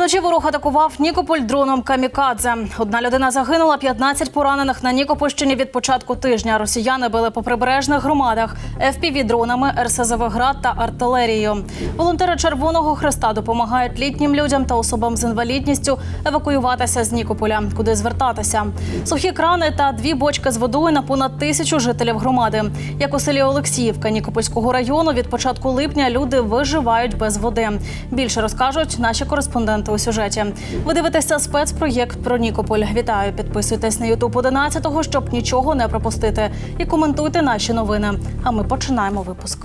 Вночі ворог атакував Нікополь дроном камікадзе. Одна людина загинула, 15 поранених на Нікопольщині від початку тижня. Росіяни били по прибережних громадах fpv дронами, РСЗВ «Град» та артилерією. Волонтери Червоного Хреста допомагають літнім людям та особам з інвалідністю евакуюватися з Нікополя, куди звертатися. Сухі крани та дві бочки з водою на понад тисячу жителів громади. Як у селі Олексіївка Нікопольського району від початку липня люди виживають без води. Більше розкажуть наші кореспонденти у сюжеті. Ви дивитеся спецпроєкт про Нікополь. Вітаю! Підписуйтесь на Ютуб 11-го, щоб нічого не пропустити. І коментуйте наші новини. А ми починаємо випуск.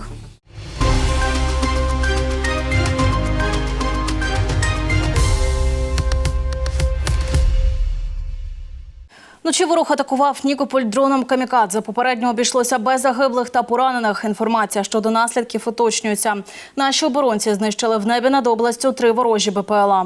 Вночі ворог атакував Нікополь дроном камікадзе. Попередньо обійшлося без загиблих та поранених. Інформація щодо наслідків уточнюється. Наші оборонці знищили в небі над областю три ворожі БПЛА.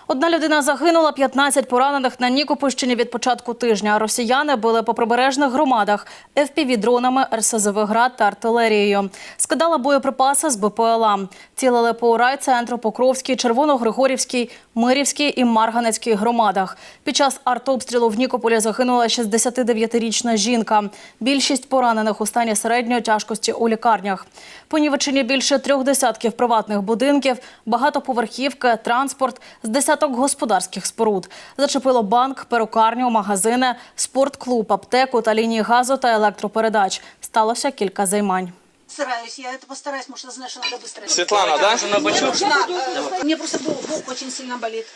Одна людина загинула, 15 поранених на Нікопольщині від початку тижня. Росіяни били по прибережних громадах ФПВ-дронами, РСЗВ «Град» та артилерією. Скидала боєприпаси з БПЛА. Цілили по райцентру, Покровській, Червоногригорівській, Мирівській і Марганецькій громадах. Під час артобстрілу в Нікополі загинула 69-річна жінка. Більшість поранених у стані середньої тяжкості у лікарнях. Понівечені більше трьох десятків приватних будинків, багатоповерхівки, транспорт з десяток господарських споруд. Зачепило банк, перукарню, магазини, спортклуб, аптеку та лінії газу та електропередач. Сталося кілька займань. Стараюсь, я это постараюсь, потому что знаешь, надо быстро. Светлана, да? Да, э, мне просто бок, бок очень сильно болит.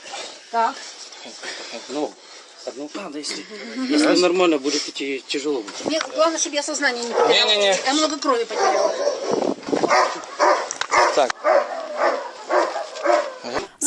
Так. Ну, одну надо, если, если нормально будет идти, тяжело будет. Мне главное, чтобы я сознание не потеряла. Не-не-не. Я много крови потеряла. Так,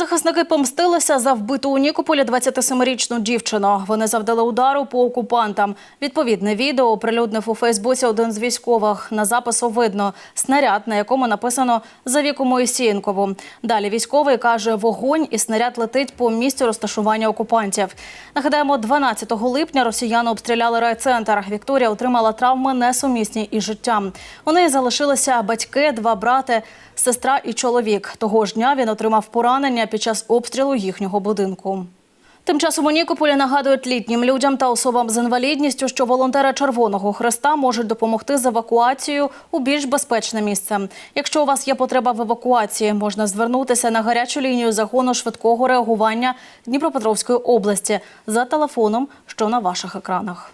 Захисники помстилися за вбиту у Нікополі 27-річну дівчину. Вони завдали удару по окупантам. Відповідне відео оприлюднив у Фейсбуці один з військових. На запису видно снаряд, на якому написано за віку Моїсієнкову. Далі військовий каже, вогонь і снаряд летить по місцю розташування окупантів. Нагадаємо, 12 липня росіяни обстріляли райцентр. Вікторія отримала травми несумісні із життям. У неї залишилися батьки, два брати, сестра і чоловік. Того ж дня він отримав поранення під час обстрілу їхнього будинку. Тим часом у Нікополі нагадують літнім людям та особам з інвалідністю, що волонтери Червоного Хреста можуть допомогти з евакуацією у більш безпечне місце. Якщо у вас є потреба в евакуації, можна звернутися на гарячу лінію загону швидкого реагування Дніпропетровської області за телефоном, що на ваших екранах.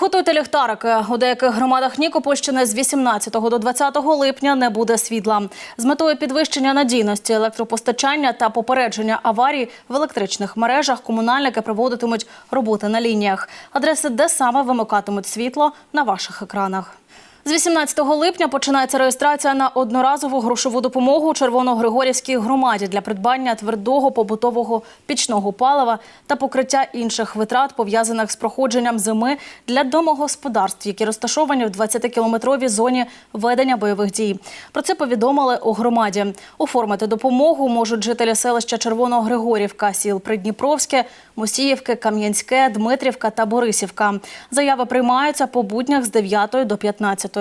Готуйте ліхтарики. У деяких громадах Нікопольщини з 18 до 20 липня не буде світла. З метою підвищення надійності електропостачання та попередження аварій в електричних мережах комунальники проводитимуть роботи на лініях. Адреси, де саме вимикатимуть світло, на ваших екранах. З 18 липня починається реєстрація на одноразову грошову допомогу Червоногригорівській громаді для придбання твердого побутового пічного палива та покриття інших витрат, пов'язаних з проходженням зими для домогосподарств, які розташовані в 20-кілометровій зоні ведення бойових дій. Про це повідомили у громаді. Оформити допомогу можуть жителі селища Червоногригорівка, сіл Придніпровське, Мосіївки, Кам'янське, Дмитрівка та Борисівка. Заяви приймаються по буднях з 9 до 15.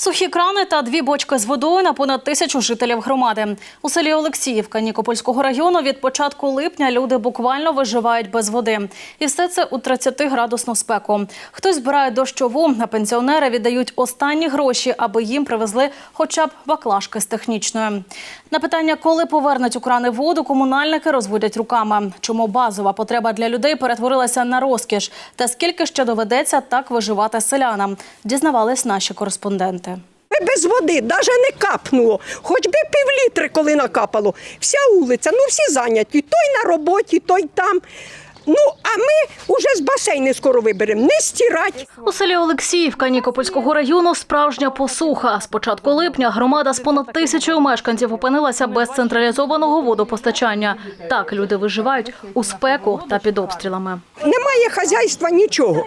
Сухі крани та дві бочки з водою на понад тисячу жителів громади. У селі Олексіївка Нікопольського району від початку липня люди буквально виживають без води. І все це у 30-градусну спеку. Хтось збирає дощову, а пенсіонери віддають останні гроші, аби їм привезли хоча б баклажки з технічною. На питання, коли повернуть у крани воду, комунальники розводять руками. Чому базова потреба для людей перетворилася на розкіш? Та скільки ще доведеться так виживати селянам? Дізнавались наші кореспонденти. Без води навіть не капнуло. Хоч би півлітри, коли накапало. Вся вулиця, ну всі зайняті. Той на роботі, той там. Ну, а ми вже з басейни скоро виберемо. Не стирать. У селі Олексіївка Нікопольського району справжня посуха. З початку липня громада з понад тисячою мешканців опинилася без централізованого водопостачання. Так люди виживають у спеку та під обстрілами. Немає хазяйства нічого.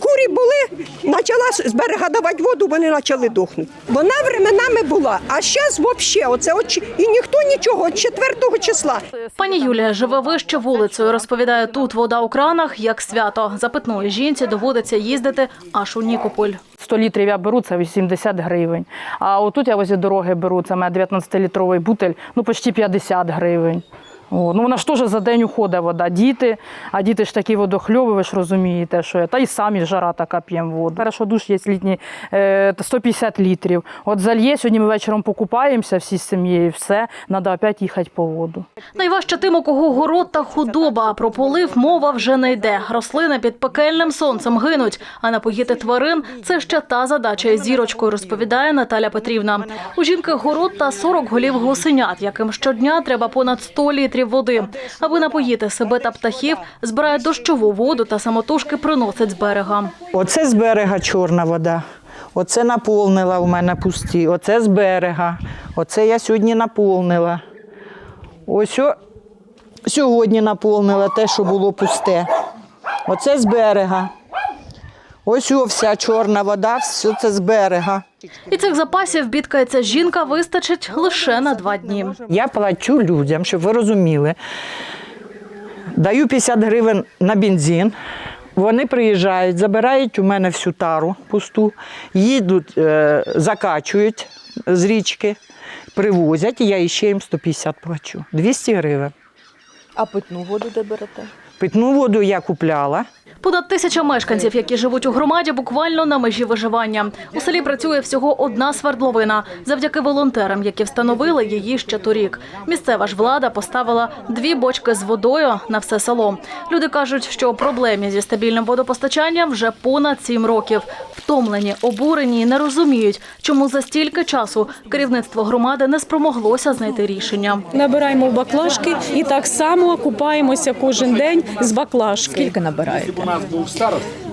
Курі були, почала з берега давати воду, вони почали дохнути. Вона временами була, а зараз взагалі, оце от, і ніхто нічого, от 4 числа. Пані Юлія живе вище вулицею. Розповідає, тут тут вода у кранах як свято. За питної жінці доводиться їздити аж у Нікополь. 100 літрів я беру, це 80 гривень. А отут я возі дороги беру, це моя 19-літровий бутель, ну почти 50 гривень. О, ну вона ж теж за день уходить вода. Діти, а діти ж такі водохльови, ви ж розумієте, що я. Та й самі жара така п'ємо воду. Хорошо, душ є літній е, 150 літрів. От зальє, сьогодні ми вечором покупаємося всі з сім'єю, все, треба опять їхати по воду. Найважче тим, у кого город та худоба. Про полив мова вже не йде. Рослини під пекельним сонцем гинуть. А напоїти тварин це ще та задача зірочкою, розповідає Наталя Петрівна. У жінки город та 40 голів гусенят, яким щодня треба понад 100 літрів води. Аби напоїти себе та птахів, збирає дощову воду та самотужки приносить з берега. Оце з берега чорна вода. Оце наповнила у мене пусті. Оце з берега. Оце я сьогодні наповнила. Ось о, сьогодні наповнила те, що було пусте. Оце з берега. Ось о, вся чорна вода, все це з берега. І цих запасів бідкається жінка вистачить лише на два дні. Я плачу людям, щоб ви розуміли. Даю 50 гривень на бензин. Вони приїжджають, забирають у мене всю тару пусту, їдуть, е, закачують з річки, привозять, і я ще їм 150 плачу. 200 гривень. А питну воду де берете? Питну воду я купляла. Понад тисяча мешканців, які живуть у громаді, буквально на межі виживання. У селі працює всього одна свердловина, завдяки волонтерам, які встановили її ще торік. Місцева ж влада поставила дві бочки з водою на все село. Люди кажуть, що проблемі зі стабільним водопостачанням вже понад сім років. Втомлені, обурені і не розуміють, чому за стільки часу керівництво громади не спромоглося знайти рішення. Набираємо баклажки і так само купаємося кожен день з баклажки. Скільки набираєте?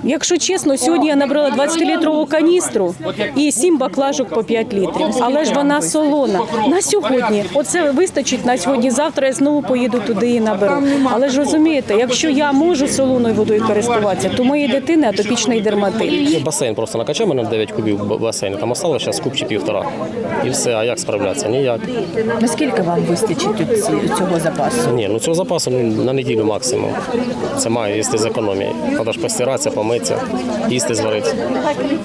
Якщо чесно, сьогодні я набрала 20-літрову каністру і 7 баклажок по 5 літрів. Але ж вона солона. На сьогодні оце вистачить на сьогодні. Завтра я знову поїду туди і наберу. Але ж розумієте, якщо я можу солоною водою користуватися, то моєї дитини атопічний дерматит. Басейн просто накачав мене 9 кубів басейну, там осталося зараз куб чи півтора. І все, а як справлятися? Ніяк. Наскільки вам вистачить цього запасу? Ні, ну цього запасу ну, на неділю максимум. Це має їсти з економії. Треба ж постиратися, помитися, їсти зварити.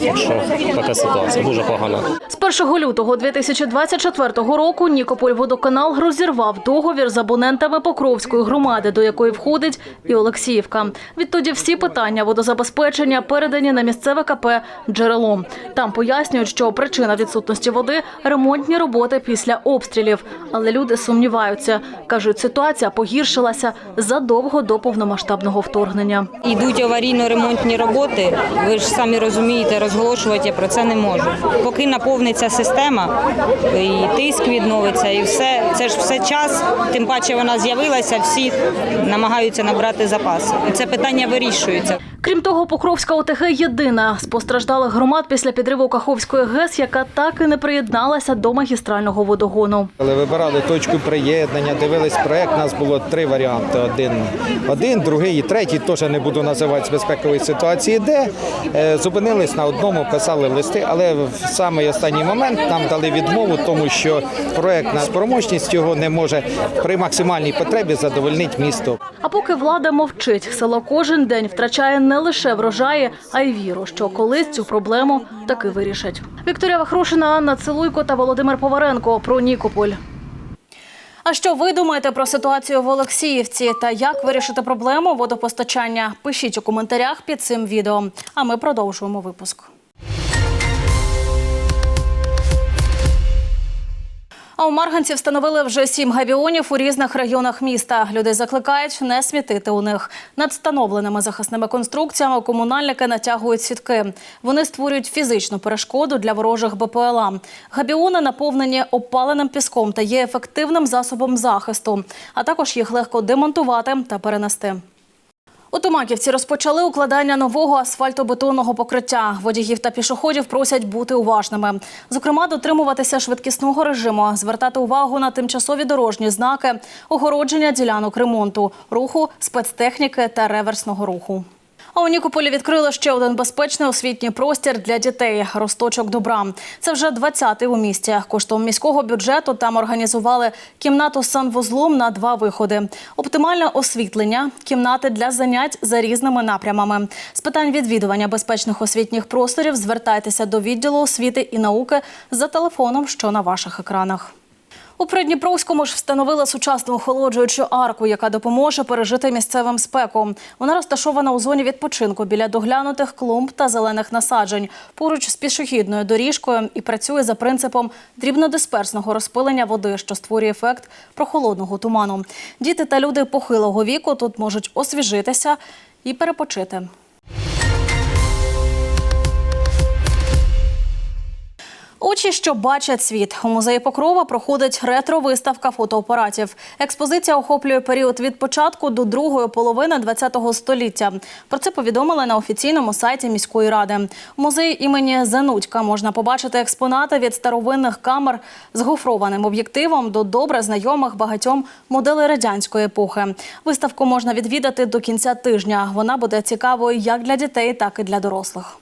Так що така ситуація, дуже погана. З 1 лютого 2024 року Нікополь-водоканал розірвав договір з абонентами Покровської громади, до якої входить і Олексіївка. Відтоді всі питання водозабезпечення передані на місцеве КП «Джерело». Там пояснюють, що причина відсутності води – ремонтні роботи після обстрілів. Але люди сумніваються. Кажуть, ситуація погіршилася задовго до повномасштабного вторгнення. Йдуть аварійно-ремонтні роботи. Ви ж самі розумієте, розголошувати я про це не можу. Поки наповниться система, і тиск відновиться, і все це ж все час. Тим паче вона з'явилася, всі намагаються набрати запаси. Це питання вирішується. Крім того, Покровська ОТГ єдина з постраждалих громад після підриву Каховської ГЕС, яка так і не приєдналася до магістрального водогону. Коли вибирали точку приєднання, дивились проект, у нас було три варіанти: один, один, другий і третій. Теж не буду називати з безпекової ситуації, де Е, зупинились на одному, писали листи, але в самий останній момент нам дали відмову, тому що проектна спроможність його не може при максимальній потребі задовольнити місто. А поки влада мовчить, село кожен день втрачає не лише врожаї, а й віру, що колись цю проблему таки вирішать. Вікторія Вахрушина, Анна Целуйко та Володимир Поваренко про Нікополь. А що ви думаєте про ситуацію в Олексіївці та як вирішити проблему водопостачання? Пишіть у коментарях під цим відео. А ми продовжуємо випуск. А у Марганці встановили вже сім гавіонів у різних районах міста. Люди закликають не смітити у них. Над встановленими захисними конструкціями комунальники натягують сітки. Вони створюють фізичну перешкоду для ворожих БПЛА. Габіони наповнені опаленим піском та є ефективним засобом захисту, а також їх легко демонтувати та перенести. У Томаківці розпочали укладання нового асфальтобетонного покриття. Водіїв та пішоходів просять бути уважними. Зокрема, дотримуватися швидкісного режиму, звертати увагу на тимчасові дорожні знаки, огородження ділянок ремонту, руху, спецтехніки та реверсного руху. А у Нікополі відкрили ще один безпечний освітній простір для дітей – росточок добра. Це вже 20-й у місті. Коштом міського бюджету там організували кімнату з санвузлом на два виходи. Оптимальне освітлення, кімнати для занять за різними напрямами. З питань відвідування безпечних освітніх просторів звертайтеся до відділу освіти і науки за телефоном, що на ваших екранах. У Придніпровському ж встановили сучасну охолоджуючу арку, яка допоможе пережити місцевим спеку. Вона розташована у зоні відпочинку біля доглянутих клумб та зелених насаджень, поруч з пішохідною доріжкою і працює за принципом дрібнодисперсного розпилення води, що створює ефект прохолодного туману. Діти та люди похилого віку тут можуть освіжитися і перепочити. Очі, що бачать світ. У музеї Покрова проходить ретро-виставка фотоапаратів. Експозиція охоплює період від початку до другої половини ХХ століття. Про це повідомили на офіційному сайті міської ради. У музеї імені Занудька можна побачити експонати від старовинних камер з гофрованим об'єктивом до добре знайомих багатьом моделей радянської епохи. Виставку можна відвідати до кінця тижня. Вона буде цікавою як для дітей, так і для дорослих.